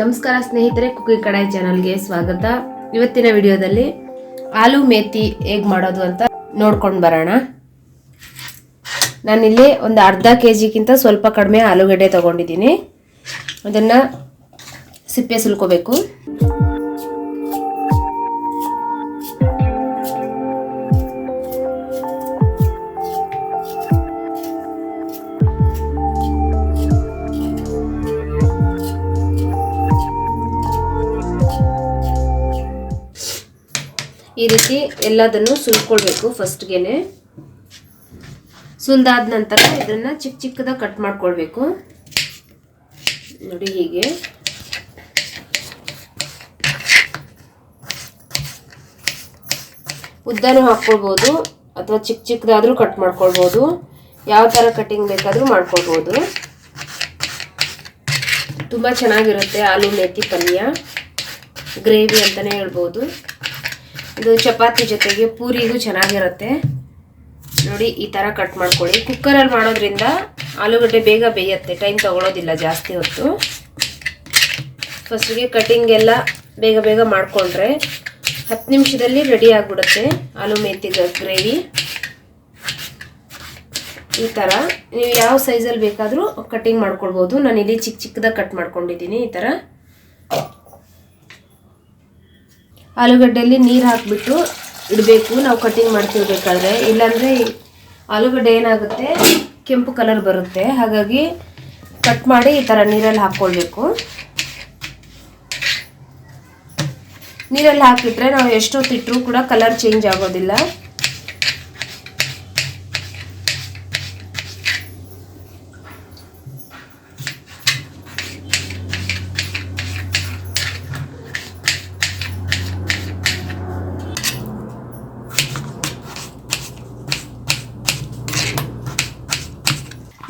ನಮಸ್ಕಾರ ಸ್ನೇಹಿತರೆ ಕುಕ್ಕಿ ಕಡಾಯಿ ಚಾನಲ್ಗೆ ಸ್ವಾಗತ. ಇವತ್ತಿನ ವಿಡಿಯೋದಲ್ಲಿ ಆಲೂ ಮೇಥಿ ಹೇಗೆ ಮಾಡೋದು ಅಂತ ನೋಡ್ಕೊಂಡು ಬರೋಣ. ನಾನಿಲ್ಲಿ ಒಂದು ಅರ್ಧ ಕೆ ಜಿಗಿಂತ ಸ್ವಲ್ಪ ಕಡಿಮೆ ಆಲೂಗಡ್ಡೆ ತಗೊಂಡಿದ್ದೀನಿ. ಅದನ್ನು ಸಿಪ್ಪೆ ಸುಲ್ಕೋಬೇಕು. ಈ ರೀತಿ ಎಲ್ಲದನ್ನು ಸುಲ್ಕೊಳ್ಬೇಕು ಫಸ್ಟ್ಗೆ ಸುಲ್ದಾದ ನಂತರ ಇದನ್ನು ಚಿಕ್ಕ ಚಿಕ್ಕದಾಗಿ ಕಟ್ ಮಾಡ್ಕೊಳ್ಬೇಕು. ನೋಡಿ ಹೀಗೆ. ಉದ್ದನೂ ಹಾಕ್ಕೊಳ್ಬೋದು ಅಥವಾ ಚಿಕ್ಕ ಚಿಕ್ಕದಾದರೂ ಕಟ್ ಮಾಡ್ಕೊಳ್ಬೋದು. ಯಾವ ಥರ ಕಟಿಂಗ್ ಬೇಕಾದರೂ ಮಾಡ್ಕೊಳ್ಬೋದು. ತುಂಬ ಚೆನ್ನಾಗಿರುತ್ತೆ ಆಲೂ ಮೇಥಿ ಪಲ್ಯ. ಗ್ರೇವಿ ಅಂತಲೇ ಹೇಳ್ಬೋದು. ಇದು ಚಪಾತಿ ಜೊತೆಗೆ ಪೂರಿಗೂ ಚೆನ್ನಾಗಿರುತ್ತೆ. ನೋಡಿ, ಈ ಥರ ಕಟ್ ಮಾಡ್ಕೊಳ್ಳಿ. ಕುಕ್ಕರಲ್ಲಿ ಮಾಡೋದ್ರಿಂದ ಆಲೂಗಡ್ಡೆ ಬೇಗ ಬೇಯುತ್ತೆ. ಟೈಮ್ ತೊಗೊಳೋದಿಲ್ಲ ಜಾಸ್ತಿ ಹೊತ್ತು. ಫಸ್ಟಿಗೆ ಕಟಿಂಗ್ ಎಲ್ಲ ಬೇಗ ಬೇಗ ಮಾಡಿಕೊಂಡ್ರೆ ಹತ್ತು ನಿಮಿಷದಲ್ಲಿ ರೆಡಿ ಆಗಿಬಿಡುತ್ತೆ ಆಲೂ ಮೆಂತಿ ಗ್ರೇವಿ ಈ ಥರ ನೀವು ಯಾವ ಸೈಜಲ್ಲಿ ಬೇಕಾದರೂ ಕಟಿಂಗ್ ಮಾಡ್ಕೊಳ್ಬೋದು. ನಾನು ಇಲ್ಲಿ ಚಿಕ್ಕ ಚಿಕ್ಕದಾಗಿ ಕಟ್ ಮಾಡ್ಕೊಂಡಿದ್ದೀನಿ ಈ ಥರ ಆಲೂಗಡ್ಡೆಯಲ್ಲಿ ನೀರು ಹಾಕಿಬಿಟ್ಟು ಇಡಬೇಕು. ನಾವು ಕಟಿಂಗ್ ಬೇಕಾದರೆ. ಇಲ್ಲಾಂದರೆ ಆಲೂಗಡ್ಡೆ ಏನಾಗುತ್ತೆ? ಕೆಂಪು ಕಲರ್ ಬರುತ್ತೆ. ಹಾಗಾಗಿ ಕಟ್ ಮಾಡಿ ಈ ಥರ ನೀರಲ್ಲಿ ಹಾಕ್ಕೊಳ್ಬೇಕು ನೀರಲ್ಲಿ ಹಾಕಿದರೆ ನಾವು ಎಷ್ಟೊತ್ತಿಟ್ಟರೂ ಕೂಡ ಕಲರ್ ಚೇಂಜ್ ಆಗೋದಿಲ್ಲ.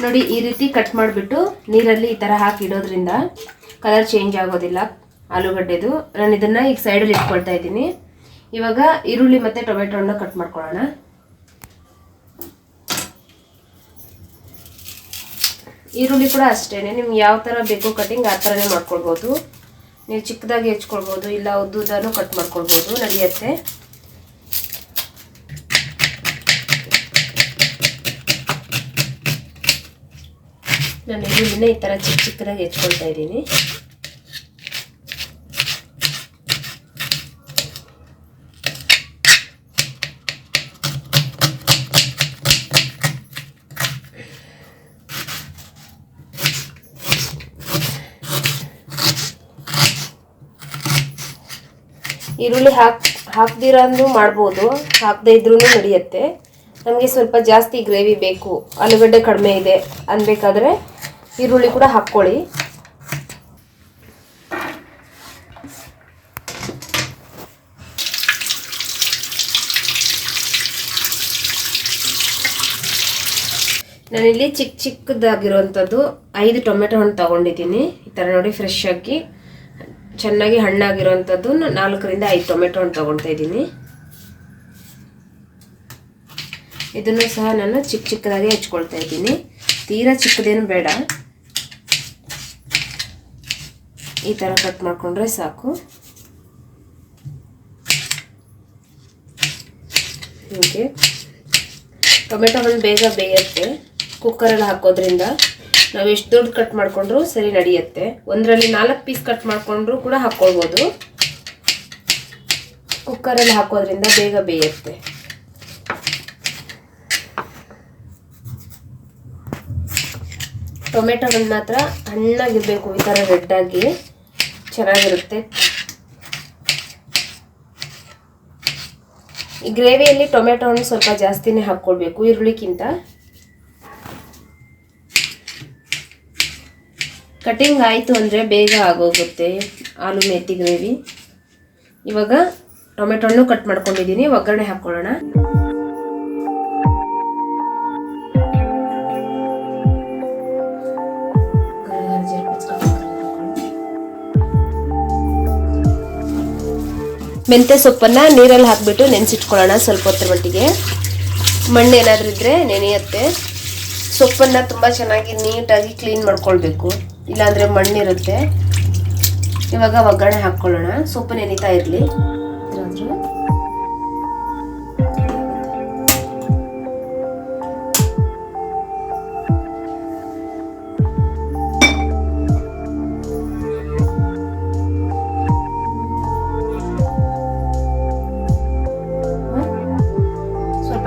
ನೋಡಿ, ಈ ರೀತಿ ಕಟ್ ಮಾಡಿಬಿಟ್ಟು ನೀರಲ್ಲಿ ಈ ಥರ ಹಾಕಿ ಇಡೋದ್ರಿಂದ ಕಲರ್ ಚೇಂಜ್ ಆಗೋದಿಲ್ಲ ಆಲೂಗಡ್ಡೆದು. ನಾನು ಇದನ್ನು ಈಗ ಸೈಡಲ್ಲಿ ಇಟ್ಕೊಳ್ತಾ ಇದ್ದೀನಿ. ಇವಾಗ ಈರುಳ್ಳಿ ಮತ್ತು ಟೊಮೆಟೊನ ಕಟ್ ಮಾಡ್ಕೊಳ್ಳೋಣ. ಈರುಳ್ಳಿ ಕೂಡ ಅಷ್ಟೇ ನಿಮ್ಗೆ ಯಾವ ಥರ ಬೇಕು ಕಟಿಂಗ್ ಆ ಥರನೇ ಮಾಡ್ಕೊಳ್ಬೋದು. ನೀವು ಚಿಕ್ಕದಾಗಿ ಹೆಚ್ಕೊಳ್ಬೋದು, ಇಲ್ಲ ಉದ್ದುದ್ದಾನು ಕಟ್ ಮಾಡ್ಕೊಳ್ಬೋದು, ನಡೆಯುತ್ತೆ. ನಾನು ಈರುಳ್ಳಿನ ಈ ಥರ ಚಿಕ್ಕ ಚಿಕ್ಕದಾಗಿ ಹೆಚ್ಕೊಳ್ತಾ ಇದ್ದೀನಿ. ಈರುಳ್ಳಿ ಹಾಕ್ ಹಾಕ್ದಿರಂದು ಮಾಡ್ಬೋದು, ಹಾಕದೇ ಇದ್ರೂ ನಡೆಯುತ್ತೆ. ನಮಗೆ ಸ್ವಲ್ಪ ಜಾಸ್ತಿ ಗ್ರೇವಿ ಬೇಕು, ಆಲೂಗಡ್ಡೆ ಕಡಿಮೆ ಇದೆ ಅನ್ಬೇಕಾದ್ರೆ ಈರುಳ್ಳಿ ಕೂಡ ಹಾಕ್ಕೊಳ್ಳಿ ನಾನಿಲ್ಲಿ ಚಿಕ್ಕ ಚಿಕ್ಕದಾಗಿರುವಂಥದ್ದು ಐದು ಟೊಮೆಟೊ ಹಣ್ಣು ತಗೊಂಡಿದ್ದೀನಿ. ಈ ಥರ ನೋಡಿ ಫ್ರೆಶ್ ಆಗಿ. ಚೆನ್ನಾಗಿ ಹಣ್ಣಾಗಿರುವಂಥದ್ದು ನಾಲ್ಕರಿಂದ ಐದು ಟೊಮೆಟೊ ಹಣ್ಣು ತಗೊಳ್ತಾ ಇದ್ದೀನಿ. ಇದನ್ನು ಸಹ ನಾನು ಚಿಕ್ಕ ಚಿಕ್ಕದಾಗಿ ಹಚ್ಕೊಳ್ತಾ ಇದ್ದೀನಿ. ತೀರಾ ಚಿಕ್ಕದೇನು ಬೇಡ. ಈ ಥರ ಕಟ್ ಮಾಡಿಕೊಂಡ್ರೆ ಸಾಕು. ಹೀಗೆ. ಟೊಮೆಟೊ ಒಂದು ಬೇಗ ಬೇಯುತ್ತೆ. ಕುಕ್ಕರಲ್ಲಿ ಹಾಕೋದ್ರಿಂದ ನಾವು ಎಷ್ಟು ದೊಡ್ಡ ಕಟ್ ಮಾಡಿಕೊಂಡ್ರು ಸರಿ ನಡೆಯುತ್ತೆ. ಒಂದರಲ್ಲಿ ನಾಲ್ಕು ಪೀಸ್ ಕಟ್ ಮಾಡಿಕೊಂಡ್ರು ಕೂಡ ಹಾಕ್ಕೊಳ್ಬೋದು ಕುಕ್ಕರಲ್ಲಿ ಹಾಕೋದ್ರಿಂದ ಬೇಗ ಬೇಯುತ್ತೆ. ಟೊಮೆಟೊ ಮಾತ್ರ ಹಣ್ಣಾಗಿರಬೇಕು ಈ ಥರ ರೆಡ್ಡಾಗಿ ಚೆನ್ನಾಗಿರುತ್ತೆ. ಈ ಗ್ರೇವಿಯಲ್ಲಿ ಟೊಮೆಟೊ ಹಣ್ಣು ಸ್ವಲ್ಪ ಜಾಸ್ತಿನೇ ಹಾಕ್ಕೊಳ್ಬೇಕು ಈರುಳ್ಳಿಕ್ಕಿಂತ. ಕಟಿಂಗ್ ಆಯಿತು ಅಂದರೆ ಬೇಗ ಆಗೋಗುತ್ತೆ ಆಲೂ ಮೆತ್ತಿ ಗ್ರೇವಿ. ಇವಾಗ ಟೊಮೆಟೊ ಹಣ್ಣು ಕಟ್ ಮಾಡ್ಕೊಂಡಿದ್ದೀನಿ, ಒಗ್ಗರಣೆ ಹಾಕ್ಕೊಳ್ಳೋಣ. ಮೆಂತ್ಯ ಸೊಪ್ಪನ್ನು ನೀರಲ್ಲಿ ಹಾಕಿಬಿಟ್ಟು ನೆನೆಸಿಟ್ಕೊಳ್ಳೋಣ ಸ್ವಲ್ಪ ಹೊತ್ತರ ಮಟ್ಟಿಗೆ. ಮಣ್ಣು ಏನಾದರೂ ಇದ್ದರೆ ನೆನೆಯುತ್ತೆ. ಸೊಪ್ಪನ್ನು ತುಂಬ ಚೆನ್ನಾಗಿ ನೀಟಾಗಿ ಕ್ಲೀನ್ ಮಾಡ್ಕೊಳ್ಬೇಕು. ಇಲ್ಲಾಂದರೆ ಮಣ್ಣಿರುತ್ತೆ. ಇವಾಗ ಒಗ್ಗರಣೆ ಹಾಕ್ಕೊಳ್ಳೋಣ. ಸೊಪ್ಪು ನೆನೀತಾ ಇರಲಿ.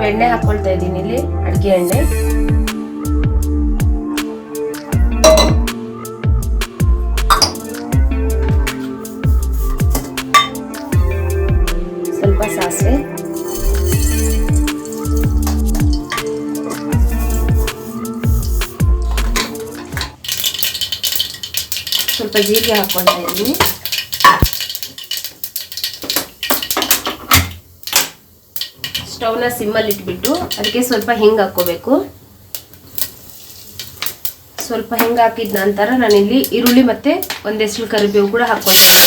ಎಣ್ಣೆ ಹಾಕೊಳ್ತಾ ಇದ್ದೀನಿ ಇಲ್ಲಿ ಅಡಿಗೆ ಎಣ್ಣೆ. ಸ್ವಲ್ಪ ಸಾಸಿವೆ. ಸ್ವಲ್ಪ ಜೀರಿಗೆ ಹಾಕೊಳ್ತಾ ಇದ್ದೀನಿ. ಸ್ಟವ್ನ ಸಿಮ್ಮಲ್ಲಿ ಇಟ್ಬಿಟ್ಟು ಅದಕ್ಕೆ ಸ್ವಲ್ಪ ಹಿಂಗೆ ಹಾಕ್ಕೋಬೇಕು. ಸ್ವಲ್ಪ ಹಿಂಗೆ ಹಾಕಿದ ನಂತರ ನಾನಿಲ್ಲಿ ಈರುಳ್ಳಿ ಮತ್ತೆ ಒಂದೆಷ್ಟು ಕರಿಬೇವು ಕೂಡ ಹಾಕ್ಕೊಳ್ತೀನಿ.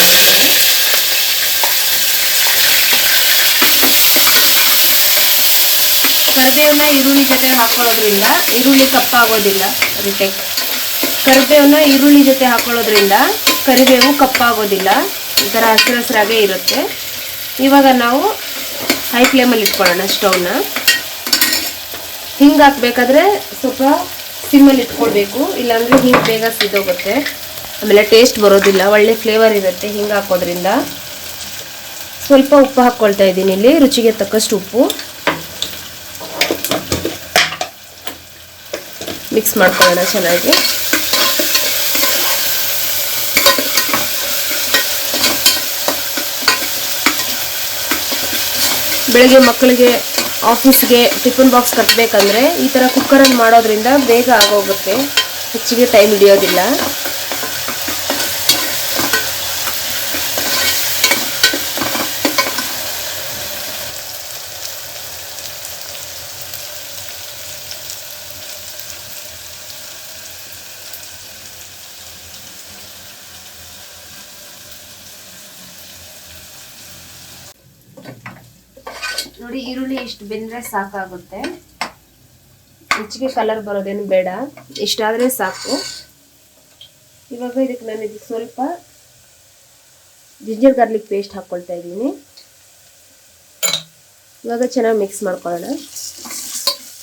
ಕರಿಬೇವನ್ನ ಈರುಳ್ಳಿ ಜೊತೆ ಹಾಕೊಳ್ಳೋದ್ರಿಂದ, ಈರುಳ್ಳಿ ಕಪ್ಪಾಗೋದಿಲ್ಲ ಅದಕ್ಕೆ. ಕರಿಬೇವನ್ನ ಈರುಳ್ಳಿ ಜೊತೆ ಹಾಕೊಳ್ಳೋದ್ರಿಂದ ಕರಿಬೇವು ಕಪ್ಪಾಗೋದಿಲ್ಲ. ಈ ಥರ ಹಸಿರು ಹಸಿರಾಗೇ ಇರುತ್ತೆ. ಇವಾಗ ನಾವು ಹೈ ಫ್ಲೇಮಲ್ಲಿ ಇಟ್ಕೊಳ್ಳೋಣ ಸ್ಟೌವ್ನ ಹಿಂಗೆ ಹಾಕ್ಬೇಕಾದ್ರೆ ಸ್ವಲ್ಪ ಸಿಮ್ಮಲ್ಲಿ ಇಟ್ಕೊಳ್ಬೇಕು, ಇಲ್ಲಾಂದರೆ ಹಿಂಗೆ ಬೇಗ ಸಿದೋಗುತ್ತೆ. ಆಮೇಲೆ ಟೇಸ್ಟ್ ಬರೋದಿಲ್ಲ, ಒಳ್ಳೆ ಫ್ಲೇವರ್ ಇರುತ್ತೆ ಹಿಂಗೆ ಹಾಕೋದ್ರಿಂದ. ಸ್ವಲ್ಪ ಉಪ್ಪು ಹಾಕ್ಕೊಳ್ತಾ ಇದ್ದೀನಿ ಇಲ್ಲಿ, ರುಚಿಗೆ ತಕ್ಕಷ್ಟು ಉಪ್ಪು. ಮಿಕ್ಸ್ ಮಾಡ್ಕೊಳ್ಳೋಣ ಚೆನ್ನಾಗಿ. ಬೆಳಗ್ಗೆ ಮಕ್ಕಳಿಗೆ ಆಫೀಸ್ಗೆ ಟಿಫಿನ್ ಬಾಕ್ಸ್ ಕಟ್ಟಬೇಕಂದ್ರೆ ಈ ಥರ ಕುಕ್ಕರಲ್ಲಿ ಮಾಡೋದ್ರಿಂದ ಬೇಗ ಆಗೋಗುತ್ತೆ. ಹೆಚ್ಚಿಗೆ ಟೈಮ್ ಹಿಡಿಯೋದಿಲ್ಲ. ನೋಡಿ, ಈರುಳ್ಳಿ ಇಷ್ಟು ಬೆಂದರೆ ಸಾಕಾಗುತ್ತೆ. ಹೆಚ್ಚಿಗೆ ಕಲರ್ ಬರೋದೇನು ಬೇಡ. ಇಷ್ಟಾದರೆ ಸಾಕು. ಇವಾಗ ಇದಕ್ಕೆ ನಾನು ಇದಕ್ಕೆ ಸ್ವಲ್ಪ ಜಿಂಜರ್ ಗಾರ್ಲಿಕ್ ಪೇಸ್ಟ್ ಹಾಕ್ಕೊಳ್ತಾ ಇದ್ದೀನಿ. ಇವಾಗ ಚೆನ್ನಾಗಿ ಮಿಕ್ಸ್ ಮಾಡ್ಕೊಳ್ಳೋಣ.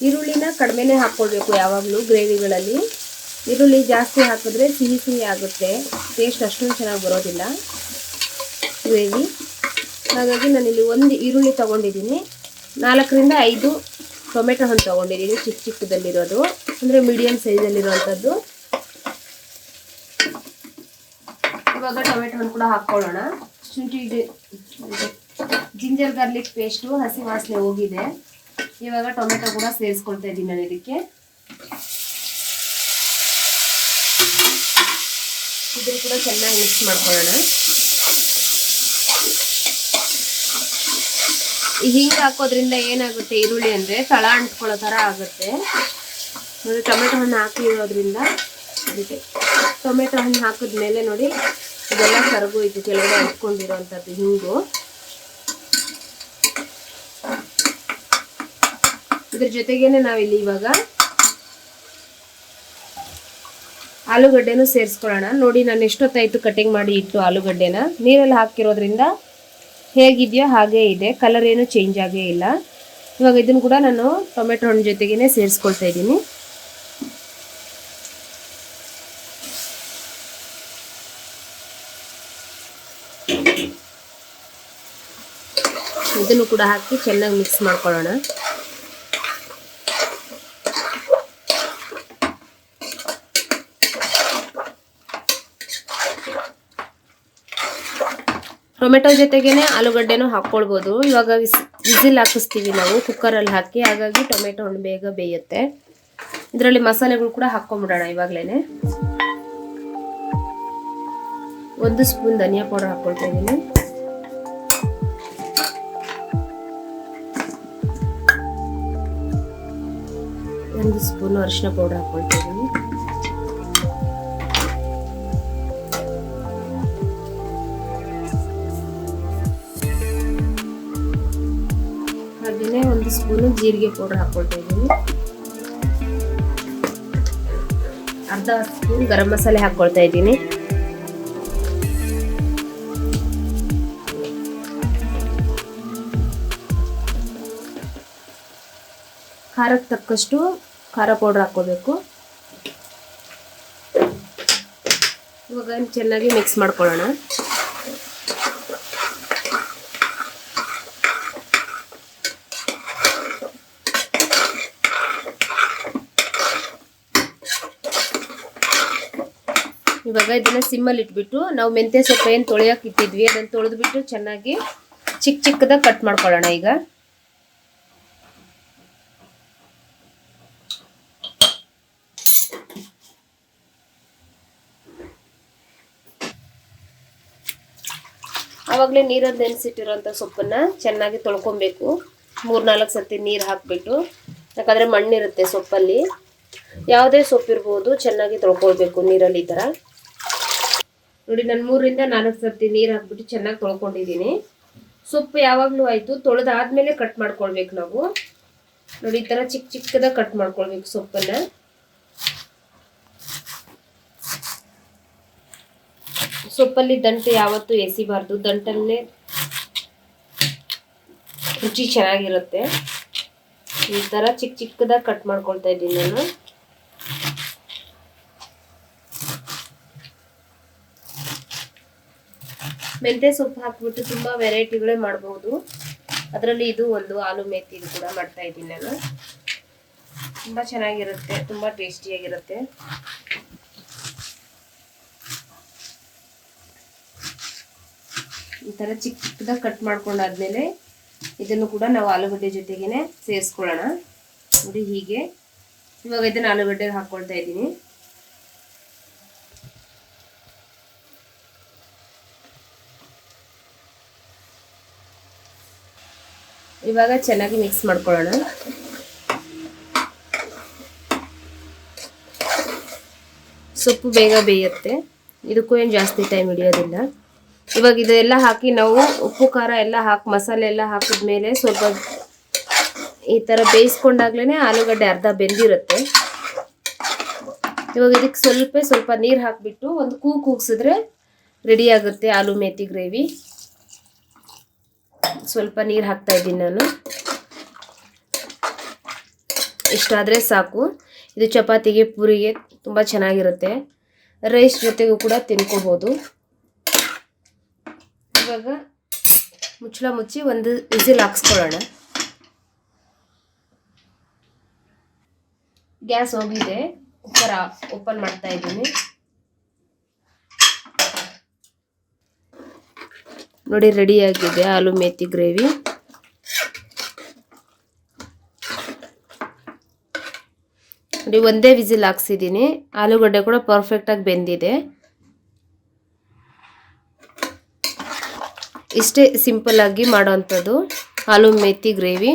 ಈರುಳ್ಳಿನ ಕಡಿಮೆನೇ ಹಾಕ್ಕೊಳ್ಬೇಕು ಯಾವಾಗಲೂ ಗ್ರೇವಿಗಳಲ್ಲಿ. ಈರುಳ್ಳಿ ಜಾಸ್ತಿ ಹಾಕಿದ್ರೆ ಸಿಹಿ ಸಿಹಿ ಆಗುತ್ತೆ. ಟೇಸ್ಟ್ ಅಷ್ಟೊಂದು ಚೆನ್ನಾಗಿ ಬರೋದಿಲ್ಲ. ಗ್ರೇವಿ. ಹಾಗಾಗಿ ನಾನಿಲ್ಲಿ ಒಂದು ಈರುಳ್ಳಿ ತೊಗೊಂಡಿದ್ದೀನಿ. ನಾಲ್ಕರಿಂದ ಐದು ಟೊಮೆಟೊ ಹಣ್ಣು ತೊಗೊಂಡಿದ್ದೀನಿ. ಚಿಕ್ಕ ಚಿಕ್ಕದಲ್ಲಿರೋದು. ಅಂದರೆ ಮೀಡಿಯಮ್ ಸೈಜಲ್ಲಿರುವಂಥದ್ದು ಇವಾಗ ಟೊಮೆಟೊ ಹಣ್ಣು ಕೂಡ ಹಾಕ್ಕೊಳ್ಳೋಣ. ಶುಂಠಿ ಜಿಂಜರ್ ಗಾರ್ಲಿಕ್ ಪೇಸ್ಟು ಹಸಿ ವಾಸನೆ ಹೋಗಿದೆ. ಇವಾಗ ಟೊಮೆಟೊ ಕೂಡ ಸೇರಿಸ್ಕೊಳ್ತಾ ಇದ್ದೀನಿ ನಾನು ಇದಕ್ಕೆ. ಇದ್ರ ಕೂಡ ಚೆನ್ನಾಗಿ ಮಿಕ್ಸ್ ಮಾಡ್ಕೊಳ್ಳೋಣ. ಹಿಂಗೆ ಹಾಕೋದ್ರಿಂದ ಏನಾಗುತ್ತೆ ಈರುಳ್ಳಿ ಅಂದರೆ ತಳ ಅಂಟ್ಕೊಳ್ಳೋ ಥರ ಆಗುತ್ತೆ. ಮತ್ತೆ ಟೊಮೆಟೊ ಹಣ್ಣು ಹಾಕಿರೋದ್ರಿಂದ ಅದಕ್ಕೆ ಟೊಮೆಟೊ ಹಣ್ಣು ಹಾಕಿದ್ಮೇಲೆ ನೋಡಿ ಇದೆಲ್ಲ ಸರಗು ಇದು ಕೆಳಗಡೆ ಅಂಟ್ಕೊಂಡಿರೋವಂಥದ್ದು ಹಿಂಗು. ಇದ್ರ ಜೊತೆಗೇನೆ ನಾವಿಲ್ಲಿ ಇವಾಗ ಆಲೂಗಡ್ಡೆನೂ ಸೇರಿಸ್ಕೊಳ್ಳೋಣ. ನೋಡಿ ನಾನು ಎಷ್ಟೊತ್ತಾಯಿತು ಕಟಿಂಗ್ ಮಾಡಿ ಇಟ್ಟು ಆಲೂಗಡ್ಡೆನ. ನೀರಲ್ಲಿ ಹಾಕಿರೋದ್ರಿಂದ ಹೇಗಿದೆಯೋ ಹಾಗೇ ಇದೆ. ಕಲರ್ ಏನು ಚೇಂಜ್ ಆಗೇ ಇಲ್ಲ. ಇವಾಗ ಇದನ್ನು ಕೂಡ ನಾನು ಟೊಮೆಟೊ ಹಣ್ಣು ಜೊತೆಗೇ ಸೇರಿಸ್ಕೊಳ್ತಾ ಇದ್ದೀನಿ. ಇದನ್ನು ಕೂಡ ಹಾಕಿ ಚೆನ್ನಾಗಿ ಮಿಕ್ಸ್ ಮಾಡ್ಕೊಳ್ಳೋಣ. ಟೊಮೆಟೊ ಜೊತೆಗೇನೆ ಆಲೂಗಡ್ಡೆನೂ ಹಾಕ್ಕೊಳ್ಬೋದು. ಇವಾಗ ವಿಸ್, ವಿಸಿಲ್ ಹಾಕಿಸ್ತೀವಿ ನಾವು ಕುಕ್ಕರಲ್ಲಿ ಹಾಕಿ. ಹಾಗಾಗಿ ಟೊಮೆಟೊ ಹಣ್ಣು ಬೇಗ ಬೇಯುತ್ತೆ. ಇದರಲ್ಲಿ ಮಸಾಲೆಗಳು ಕೂಡ ಹಾಕ್ಕೊಂಬಿಡೋಣ ಇವಾಗಲೇ ಒಂದು ಸ್ಪೂನ್ ಧನಿಯಾ ಪೌಡರ್ ಹಾಕ್ಕೊಳ್ತಾ ಇದ್ದೀನಿ. ಒಂದು ಸ್ಪೂನ್ ಅರಿಶಿನ ಪೌಡರ್ ಹಾಕ್ಕೊಳ್ತಾ ಇದ್ದೀನಿ. ಒಂದು ಸ್ಪೂನು ಜೀರಿಗೆ ಪೌಡರ್ ಹಾಕ್ಕೊಳ್ತಾ ಇದ್ದೀನಿ. ಅರ್ಧ ಸ್ಪೂನ್ ಗರಂ ಮಸಾಲೆ ಹಾಕ್ಕೊಳ್ತಾ ಇದ್ದೀನಿ. ಖಾರಕ್ಕೆ ತಕ್ಕಷ್ಟು ಖಾರ ಪೌಡ್ರ್ ಹಾಕೋಬೇಕು ಇವಾಗ ಚೆನ್ನಾಗಿ ಮಿಕ್ಸ್ ಮಾಡ್ಕೊಳ್ಳೋಣ. ಇವಾಗ ಇದನ್ನ ಸಿಮ್ಮಲ್ಲಿ ಇಟ್ಬಿಟ್ಟು ನಾವು ಮೆಂತ್ಯ ಸೊಪ್ಪು ಏನು ತೊಳೆಯೋಕೆ ಇಟ್ಟಿದ್ವಿ, ಅದನ್ನು ತೊಳೆದ್ಬಿಟ್ಟು ಚೆನ್ನಾಗಿ ಚಿಕ್ಕ ಚಿಕ್ಕದಾಗ ಕಟ್ ಮಾಡ್ಕೊಳ್ಳೋಣ ಈಗ. ಆವಾಗಲೇ ನೀರಲ್ಲಿ ನೆನೆಸಿಟ್ಟಿರೋಂಥ ಸೊಪ್ಪನ್ನ ಚೆನ್ನಾಗಿ ತೊಳ್ಕೊಬೇಕು. ಮೂರ್ನಾಲ್ಕು ಸರ್ತಿ ನೀರು ಹಾಕಿಬಿಟ್ಟು, ಯಾಕಂದರೆ ಮಣ್ಣಿರುತ್ತೆ ಸೊಪ್ಪಲ್ಲಿ. ಯಾವುದೇ ಸೊಪ್ಪಿರ್ಬೋದು, ಚೆನ್ನಾಗಿ ತೊಳ್ಕೊಳ್ಬೇಕು ನೀರಲ್ಲಿ ಈ ಥರ ನೋಡಿ, ನಾನು ಮೂರಿಂದ ನಾಲ್ಕು ಸರ್ತಿ ನೀರು ಹಾಕ್ಬಿಟ್ಟು ಚೆನ್ನಾಗಿ ತೊಳ್ಕೊಂಡಿದ್ದೀನಿ. ಸೊಪ್ಪು ಯಾವಾಗಲೂ ಆಯಿತು, ತೊಳೆದಾದ್ಮೇಲೆ ಕಟ್ ಮಾಡ್ಕೊಳ್ಬೇಕು ನಾವು. ನೋಡಿ, ಈ ಥರ ಚಿಕ್ಕ ಚಿಕ್ಕದಾಗಿ ಕಟ್ ಮಾಡ್ಕೊಳ್ಬೇಕು ಸೊಪ್ಪನ್ನು. ಸೊಪ್ಪಲ್ಲಿ ದಂಟು ಯಾವತ್ತೂ ಎಸಿಬಾರ್ದು. ದಂಟಲ್ಲೇ ರುಚಿ ಚೆನ್ನಾಗಿರುತ್ತೆ. ಈ ಥರ ಚಿಕ್ಕ ಚಿಕ್ಕದಾಗಿ ಕಟ್ ಮಾಡ್ಕೊಳ್ತಾ ಇದ್ದೀನಿ ನಾನು. ಮೆಂತ್ಯ ಸೊಪ್ಪು ಹಾಕ್ಬಿಟ್ಟು ತುಂಬ ವೆರೈಟಿಗಳೇ ಮಾಡ್ಬೋದು. ಅದರಲ್ಲಿ ಇದು ಒಂದು ಆಲೂ ಇದು ಕೂಡ ಮಾಡ್ತಾ ಇದ್ದೀನಿ ನಾನು. ತುಂಬ ಚೆನ್ನಾಗಿರುತ್ತೆ, ತುಂಬ ಟೇಸ್ಟಿಯಾಗಿರುತ್ತೆ. ಈ ಥರ ಚಿಕ್ಕ ಚಿಕ್ಕದಾಗಿ ಕಟ್ ಮಾಡ್ಕೊಂಡಾದ್ಮೇಲೆ ಇದನ್ನು ಕೂಡ ನಾವು ಆಲೂಗಡ್ಡೆ ಜೊತೆಗೇನೆ ಸೇರಿಸ್ಕೊಳ್ಳೋಣ. ನೋಡಿ ಹೀಗೆ. ಇವಾಗ ಇದನ್ನು ಆಲೂಗಡ್ಡೆಗೆ ಹಾಕ್ಕೊಳ್ತಾ ಇದ್ದೀನಿ. ಇವಾಗ ಚೆನ್ನಾಗಿ ಮಿಕ್ಸ್ ಮಾಡ್ಕೊಳ್ಳೋಣ. ಸೊಪ್ಪು ಬೇಗ ಬೇಯುತ್ತೆ. ಇದಕ್ಕೂ ಏನು ಜಾಸ್ತಿ ಟೈಮ್ ಹಿಡಿಯೋದಿಲ್ಲ. ಇವಾಗ ಇದೆಲ್ಲ ಹಾಕಿ ನಾವು ಉಪ್ಪು, ಖಾರ ಎಲ್ಲ ಹಾಕಿ, ಮಸಾಲೆ ಎಲ್ಲ ಹಾಕಿದ್ಮೇಲೆ ಸ್ವಲ್ಪ ಈ ಥರ ಬೇಯಿಸ್ಕೊಂಡಾಗ್ಲೇ ಆಲೂಗಡ್ಡೆ ಅರ್ಧ ಬೆಂದಿರುತ್ತೆ. ಇವಾಗ ಇದಕ್ಕೆ ಸ್ವಲ್ಪ ಸ್ವಲ್ಪ ನೀರು ಹಾಕಿಬಿಟ್ಟು ಒಂದು ಕೂ ಕೂಗಿಸಿದ್ರೆ ರೆಡಿ ಆಗುತ್ತೆ ಆಲೂ, ಮೇತಿ ಗ್ರೇವಿ ಸ್ವಲ್ಪ ನೀರು ಹಾಕ್ತಾ ಇದ್ದೀನಿ ನಾನು. ಇಷ್ಟಾದರೆ ಸಾಕು. ಇದು ಚಪಾತಿಗೆ, ಪೂರಿಗೆ ತುಂಬ ಚೆನ್ನಾಗಿರುತ್ತೆ. ರೈಸ್ ಜೊತೆಗೂ ಕೂಡ ತಿನ್ಕೋಬೋದು. ಇವಾಗ ಮುಚ್ಚಳ ಮುಚ್ಚಿ ಒಂದು ವಿಸಿಲ್ ಹಾಕ್ಸ್ಕೊಳ್ಳೋಣ. ಗ್ಯಾಸ್ ಹೋಗಿದೆ. ಕುಕ್ಕರ್ ಓಪನ್ ಮಾಡ್ತಾ ಇದ್ದೀನಿ. ನೋಡಿ ರೆಡಿ ಆಗಿದೆ ಆಲೂ ಮೇಥಿ ಗ್ರೇವಿ ನೋಡಿ, ಒಂದೇ ವಿಸಿಲ್ ಹಾಕ್ಸಿದ್ದೀನಿ. ಆಲೂಗಡ್ಡೆ ಕೂಡ ಪರ್ಫೆಕ್ಟಾಗಿ ಬೆಂದಿದೆ. ಇಷ್ಟೇ ಸಿಂಪಲ್ಲಾಗಿ ಮಾಡೋವಂಥದ್ದು ಆಲೂ ಮೇಥಿ ಗ್ರೇವಿ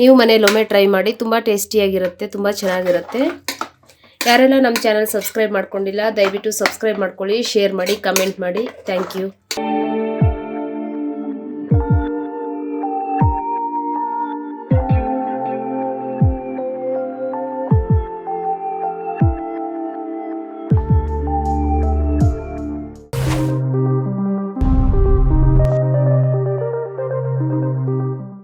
ನೀವು ಮನೆಯಲ್ಲೊಮ್ಮೆ ಟ್ರೈ ಮಾಡಿ, ತುಂಬ ಟೇಸ್ಟಿಯಾಗಿರುತ್ತೆ ತುಂಬ ಚೆನ್ನಾಗಿರುತ್ತೆ. ಯಾರೆಲ್ಲ ನಮ್ಮ ಚಾನಲ್ ಸಬ್ಸ್ಕ್ರೈಬ್ ಮಾಡ್ಕೊಂಡಿಲ್ಲ, ದಯವಿಟ್ಟು ಸಬ್ಸ್ಕ್ರೈಬ್ ಮಾಡ್ಕೊಳ್ಳಿ ಶೇರ್ ಮಾಡಿ ಕಮೆಂಟ್ ಮಾಡಿ. Thank you